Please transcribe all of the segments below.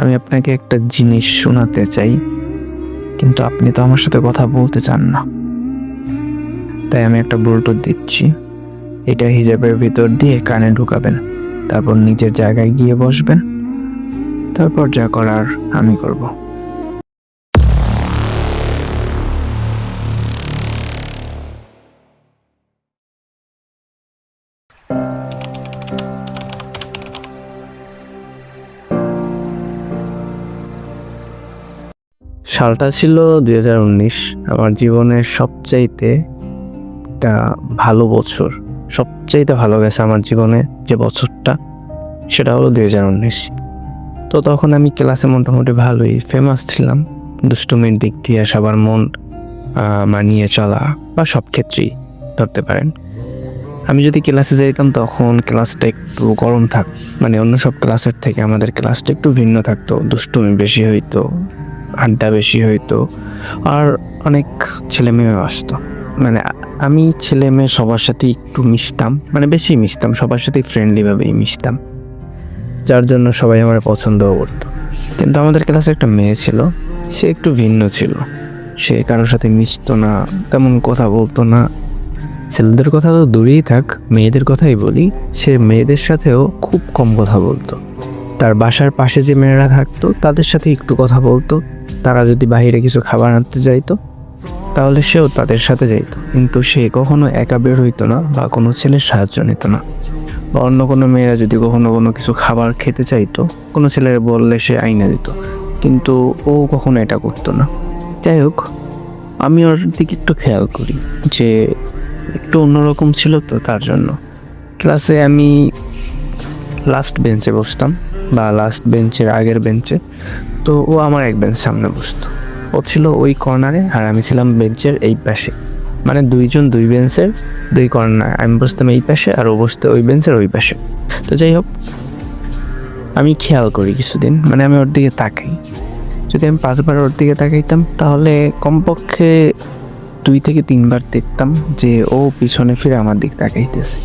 আমি আপনাকে একটা জিনিস শোনাতে চাই, কিন্তু আপনি তো আমার সাথে কথা বলতে চান না। তাই আমি একটা ব্লুটুথ দিচ্ছি। এটা হিজাবের ভিতর দিয়ে কানে ঢুকাবেন, তারপর নিজের জায়গায় গিয়ে বসবেন। তারপর যা করার আমি করব। সালটা ছিল দুই হাজার উনিশ। আমার জীবনের সবচাইতে একটা ভালো বছর, সবচাইতে ভালো গেছে আমার জীবনে যে বছরটা, সেটা হলো দুই হাজার উনিশ। তো তখন আমি ক্লাসে মোটামুটি ভালোই ফেমাস ছিলাম। দুষ্টুমির দিক দিয়ে সবার মন মানিয়ে চলা বা সব ক্ষেত্রেই ধরতে পারেন। আমি যদি ক্লাসে যাইতাম তখন ক্লাসটা একটু গরম থাক মানে অন্য সব ক্লাসের থেকে আমাদের ক্লাসটা একটু ভিন্ন থাকতো, দুষ্টুমি বেশি হইতো। আড্ডা বেশি হইতো। আর অনেক ছেলে মেয়েও আসতো। মানে আমি ছেলে মেয়ে সবার সাথে একটু মিশতাম। মানে বেশি মিশতাম, সবার সাথেই ফ্রেন্ডলিভাবেই মিশতাম। যার জন্য সবাই আমার পছন্দও করতো। কিন্তু আমাদের ক্লাসে একটা মেয়ে ছিল, সে একটু ভিন্ন ছিল। সে কারোর সাথে মিশতো না, তেমন কথা বলতো না। ছেলেদের কথা তো দূরেই থাক, মেয়েদের কথাই বলি। সে মেয়েদের সাথেও খুব কম কথা বলতো। তার বাসার পাশে যে মেয়েরা থাকতো, তাদের সাথে একটু কথা বলতো। তারা যদি বাইরে কিছু খাবার আনতে যাইতো, তাহলে সেও তাদের সাথে যাইতো। কিন্তু সে কখনো একা বের হইতো না বা কোনো ছেলের সাহায্য নিত না। বা অন্য কোনো মেয়েরা যদি কখনো কোনো কিছু খাবার খেতে চাইতো, কোনো ছেলের বললে সে আইনা দিত। কিন্তু ও কখনো এটা করতো না। যাই হোক, আমি ওর দিকে একটু খেয়াল করি যে একটু অন্যরকম ছিল তো তার জন্য। ক্লাসে আমি লাস্ট বেঞ্চে বসতাম। বা লাস্ট বেঞ্চের আগের বেঞ্চে তো ও আমার এক বেঞ্চ সামনে বসতো। ও ছিল ওই কর্নারে আর আমি ছিলাম বেঞ্চের এই পাশে। মানে দুইজন দুই বেঞ্চের দুই কর্নার আমি বসতাম এই পাশে আর ও বসতে ওই বেঞ্চের ওই পাশে। তো যাই হোক, আমি খেয়াল করি কিছুদিন। মানে আমি ওর দিকে তাকাই। যদি আমি পাঁচবার ওর দিকে তাকাইতাম, তাহলে কমপক্ষে দুই থেকে তিনবার দেখতাম যে ও পিছনে ফিরে আমার দিক তাকাইতেছে।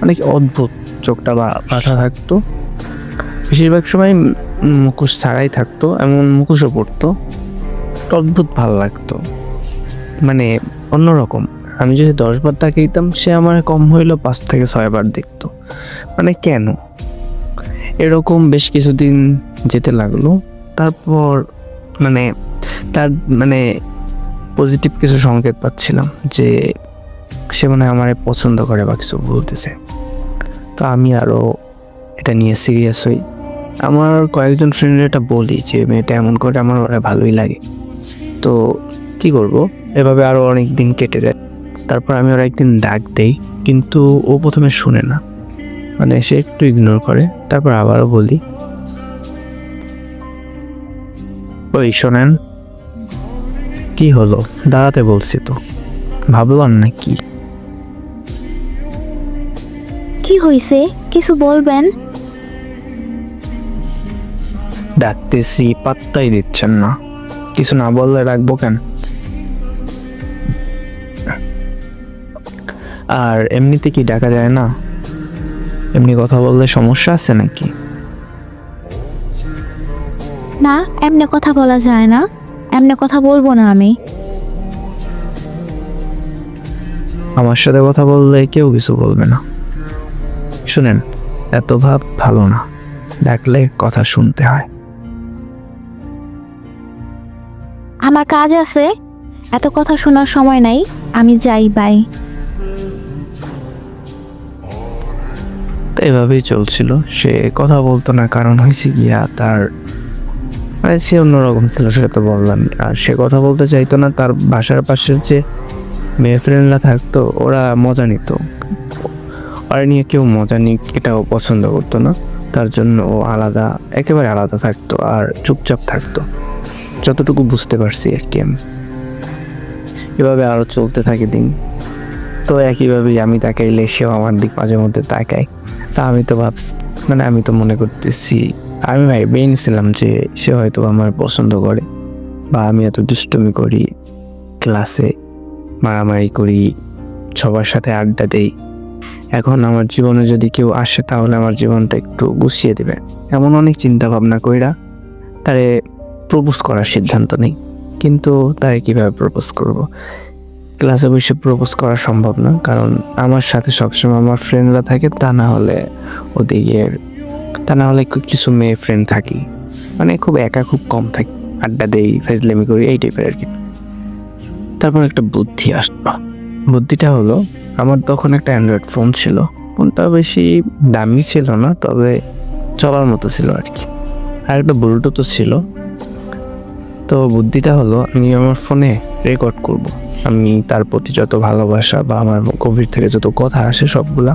মানে কি অদ্ভুত চোখটা বা বাঁধা থাকতো। বেশিরভাগ সময় মুখোশ ছাড়াই থাকতো এমন মুখোশও পড়তো অদ্ভুত ভালো লাগতো। মানে অন্যরকম। আমি যদি দশবার তাকাইতাম, সে আমার কম হইলেও পাঁচ থেকে ছয়বার দেখতো। মানে কেন? এরকম বেশ কিছুদিন যেতে লাগল। তারপর মানে তার মানে পজিটিভ কিছু সংকেত পাচ্ছিলাম যে সে মনে হয় আমার পছন্দ করে বা কিছু বলতেছে। তো আমি আরও এটা নিয়ে সিরিয়াস হই। আমার কয়েকজন ফ্রেন্ডের এটা বলি যে, মেয়েটা এমন করে আমার ওরা ভালোই লাগে। তো কি করব? এভাবে আরও অনেক দিন কেটে যায়। তারপর আমি ওরা একদিন ডাক দেই, কিন্তু ও প্রথমে শুনে না। মানে সে একটু ইগনোর করে, তারপর আবারও বলি। ওই শোনেন, কি হলো? দাঁড়াতে বলছি তো। ভাবলাম না কি কি হয়েছে কিছু বলবেন? ডাকতেছি পাত্তাই দিচ্ছেন না। কিছু না বললে রাখব কেন? আর এমনিতে কি ডাকা যায় না? এমনি কথা বললে সমস্যা আছে নাকি? না এমনি কথা বলা যায় না। এমনি কথা বলব না আমি। আমার সাথে কথা বললে কেউ কিছু বলবে না। শুনেন এত ভাব ভালো না। ডাকলে কথা শুনতে হয়। আমার কাজ আছে। এত কথা শোনার সময় নাই। আমি যাই, বাই। এভাবেই চলছিল। সে কথা বলতো না, কারণ হয়েছে গিয়া তার মানে সে অন্যরকম ছিল সেটা তো বললাম। আর সে কথা বলতে চাইতো না, তার বাসার পাশের যে মেয়ে ফ্রেন্ডরা থাকতো, ওরা মজা নিত। ওরা নিয়ে কেউ মজা নিক, এটাও পছন্দ করতো না। তার জন্য ও আলাদা একেবারে আলাদা থাকতো আর চুপচাপ থাকতো। যতটুকু বুঝতে পারছি আর কি আমি। এভাবে আরও চলতে থাকে দিন। তো একইভাবেই আমি তাকাইলে সেও আমার দিক মাঝে মধ্যে তাকায়। তা আমি তো ভাবছি মানে আমি তো মনে করতেছি, আমি ভাই ছিলাম যে সে হয়তো আমার পছন্দ করে বা আমি এত দুষ্টুমি করি ক্লাসে মারামারি করি, সবার সাথে আড্ডা দেই। এখন আমার জীবনে যদি কেউ আসে তাহলে আমার জীবনটা একটু গুছিয়ে দেবে। এমন অনেক চিন্তা ভাবনা কইরা তারে প্রপোজ করার সিদ্ধান্ত নেই। কিন্তু তারে কীভাবে প্রপোজ করব? ক্লাসে বসে প্রপোজ করা সম্ভব না, কারণ আমার সাথে সবসময় আমার ফ্রেন্ডরা থাকে, তা না হলে ওদিকে তা না হলে কিছু মেয়ে ফ্রেন্ড থাকি মানে খুব একা, খুব কম থাকি, আড্ডা দেই ফাইজলামি করি, এই টাইপের আর কি তারপর একটা বুদ্ধি আসলো। বুদ্ধিটা হলো, আমার তখন একটা অ্যান্ড্রয়েড ফোন ছিল। ফোনটা বেশি দামি ছিল না, তবে চলার মতো ছিল আর কি আর একটা ব্লুটুথও ছিল। তো বুদ্ধিটা হলো, আমি আমার ফোনে রেকর্ড করব। আমি তার প্রতি যত ভালোবাসা বা আমার গভীর থেকে যত কথা আসে সবগুলা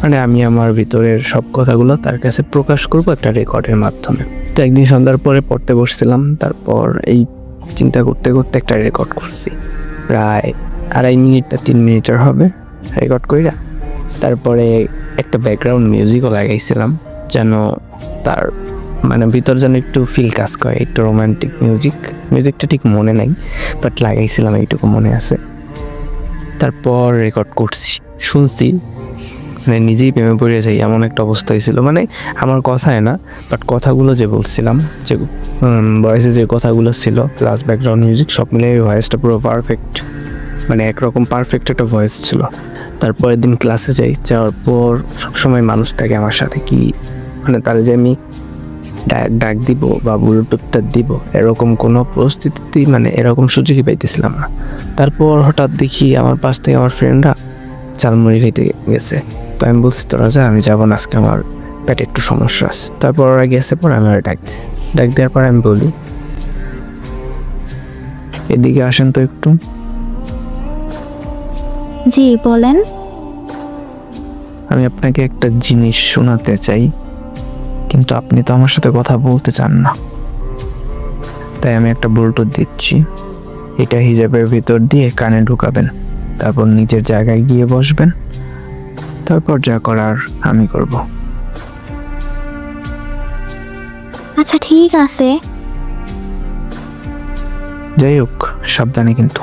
মানে আমি আমার ভিতরের সব কথাগুলো তার কাছে প্রকাশ করব একটা রেকর্ডের মাধ্যমে। তো একদিন সন্ধ্যার পরে পড়তে বসছিলাম, তারপর এই চিন্তা করতে করতে একটা রেকর্ড করছি। প্রায় আড়াই মিনিট বা তিন মিনিটের হবে রেকর্ড কইরা। তারপরে একটা ব্যাকগ্রাউন্ড মিউজিকও লাগাইছিলাম, যেন তার মানে ভিতর যেন একটু ফিল কাজ করে, একটু রোমান্টিক মিউজিক মিউজিকটা ঠিক মনে নাই বাট লাগাইছিলাম এইটুকু মনে আছে। তারপর রেকর্ড করছি, শুনছি। মানে নিজেই প্রেমে পড়ে যাই, এমন একটা অবস্থা হয়েছিল। মানে আমার কথায় না বাট কথাগুলো যে বলছিলাম, যে ভয়েসে যে কথাগুলো ছিল প্লাস ব্যাকগ্রাউন্ড মিউজিক সব মিলে ভয়েসটা পুরো পারফেক্ট মানে একরকম পারফেক্ট একটা ভয়েস ছিল। তারপরের দিন ক্লাসে যাই, যাওয়ার পর সবসময় মানুষ থাকে আমার সাথে কি মানে তার যে আমি ডাক ডাক দিব বা ব্লুটুথটা দিব এরকম কোনো পরিস্থিতি মানে এরকম সুযোগই পাইতেছিলাম না। তারপর হঠাৎ দেখি আমার পাশ থেকে আমার ফ্রেন্ডরা চালমুড়ি খাইতে গেছে। তো আমি বলছি তোরা যা আমি যাব না আজকে আমার পেটে একটু সমস্যা আছে। তারপর ওরা গেছে পর আমি ওরা ডাক দিছি। ডাক দেওয়ার পর আমি বলি এদিকে আসেন তো একটু। জি বলেন। আমি আপনাকে একটা জিনিস শোনাতে চাই। কিন্তু আপনি তো আমার সাথে কথা বলতে চান না। তাই আমি একটা ব্লুটুথ দিচ্ছি। এটা হিজাবের ভিতর দিয়ে কানে ঢুকাবেন তারপর নিজের জায়গায় গিয়ে বসবেন। তারপর যা করার আমি করব। আচ্ছা ঠিক আছে। যাই হোক সাবধানে কিন্তু।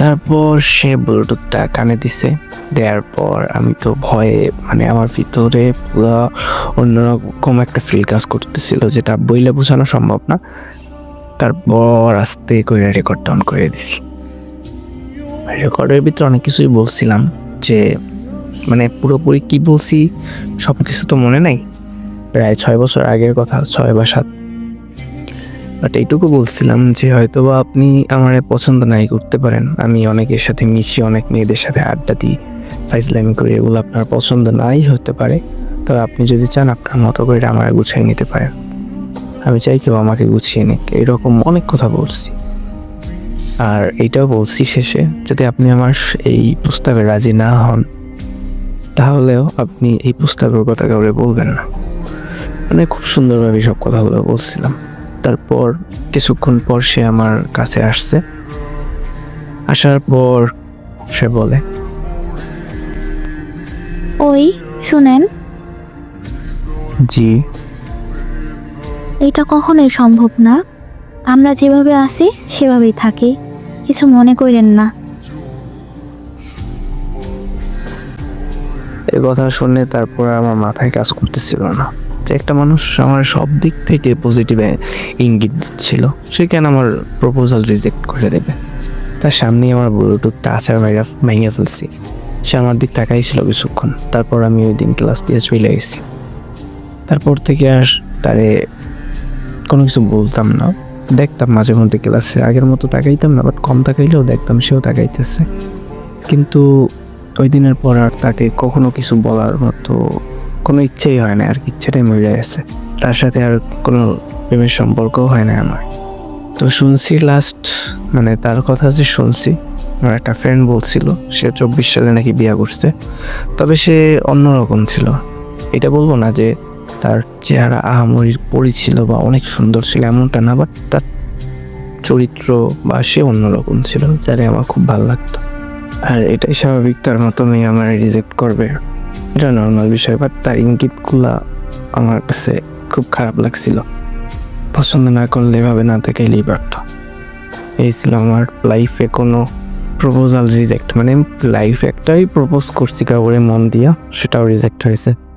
তারপর সে ব্লুটুথটা কানে দিছে। দেওয়ার পর আমি তো ভয়ে মানে আমার ভিতরে পুরো অন্যরকম একটা ফিল কাজ করতেছিল, যেটা বইলে বোঝানো সম্ভব না। তারপর আস্তে করে রেকর্ড ডাউন করে দিছি। রেকর্ডের ভিতরে অনেক কিছুই বলছিলাম, যে মানে পুরোপুরি কি বলছি সব কিছু তো মনে নাই। প্রায় ছয় বছর আগের কথা, ছয় বা সাত বাট এইটুকু বলছিলাম যে হয়তো বা আপনি আমার পছন্দ নাই করতে পারেন। আমি অনেকের সাথে মিশি, অনেক মেয়েদের সাথে আড্ডা দিই। ফাইজলামি করি, এগুলো আপনার পছন্দ নাই হতে পারে। তবে আপনি যদি চান, আপনার মতো করে আমার গুছিয়ে নিতে পারেন। আমি চাই কেউ আমাকে গুছিয়ে নিক। এইরকম অনেক কথা বলছি। আর এইটাও বলছি শেষে, যদি আপনি আমার এই প্রস্তাবে রাজি না হন, তাহলেও আপনি এই প্রস্তাবের কথা কাউরে বলবেন না। মানে খুব সুন্দরভাবে সব কথাগুলো বলছিলাম। তারপর কিছুক্ষণ পর সে আমার কাছে আসছে। আসার পর সে বলে ওই শুনেন। জি। এটা কখনোই সম্ভব না। আমরা যেভাবে আছি সেভাবেই থাকি। কিছু মনে করেন না। এই কথা শুনে তারপর আমার মাথায় কাজ করতেছিল না। যে একটা মানুষ আমার সব দিক থেকে পজিটিভ ইঙ্গিত দিচ্ছিল। সে কেন আমার প্রপোজাল রিজেক্ট করে দেবে? তার সামনেই আমার ব্লুটুথটা আচার ভাইরা ভেঙে ফেলছি। সে আমার দিক তাকাই ছিল কিছুক্ষণ। তারপর আমি ওই দিন ক্লাস দিয়ে চলে গেছি। তারপর থেকে আর তারে কোনো কিছু বলতাম না। দেখতাম মাঝে মধ্যে ক্লাসে আগের মতো তাকাইতাম না বাট কম তাকাইলেও দেখতাম সেও তাকাইতেছে। কিন্তু ওই দিনের পর আর তাকে কখনো কিছু বলার মতো কোনো ইচ্ছেই হয় না আর কি ইচ্ছেটাই মরে গেছে। তার সাথে আর কোনো প্রেমের সম্পর্কও হয় না আমার। তো শুনছি লাস্ট মানে তার কথা যে শুনছি, আমার একটা ফ্রেন্ড বলছিল, সে চব্বিশ সালে নাকি বিয়ে করছে, তবে সে অন্যরকম ছিল। এটা বলব না যে তার চেহারা আহামরির পরি ছিল বা অনেক সুন্দর ছিল এমনটা না বাট তার চরিত্র বা সে অন্যরকম ছিল, যারে আমার খুব ভালো লাগতো। আর এটাই স্বাভাবিক, তার মতো মেয়ে আমার রিজেক্ট করবে। এটা নর্মাল বিষয় বাট তার ইঙ্গিতগুলো আমার কাছে খুব খারাপ লাগছিল। পছন্দ না করলে এভাবে না দেখাইলেই পারত এই ছিল আমার লাইফে কোনো প্রপোজাল রিজেক্ট মানে লাইফ একটাই প্রপোজ করছি কাউরে মন দিয়া, সেটাও রিজেক্ট হয়েছে।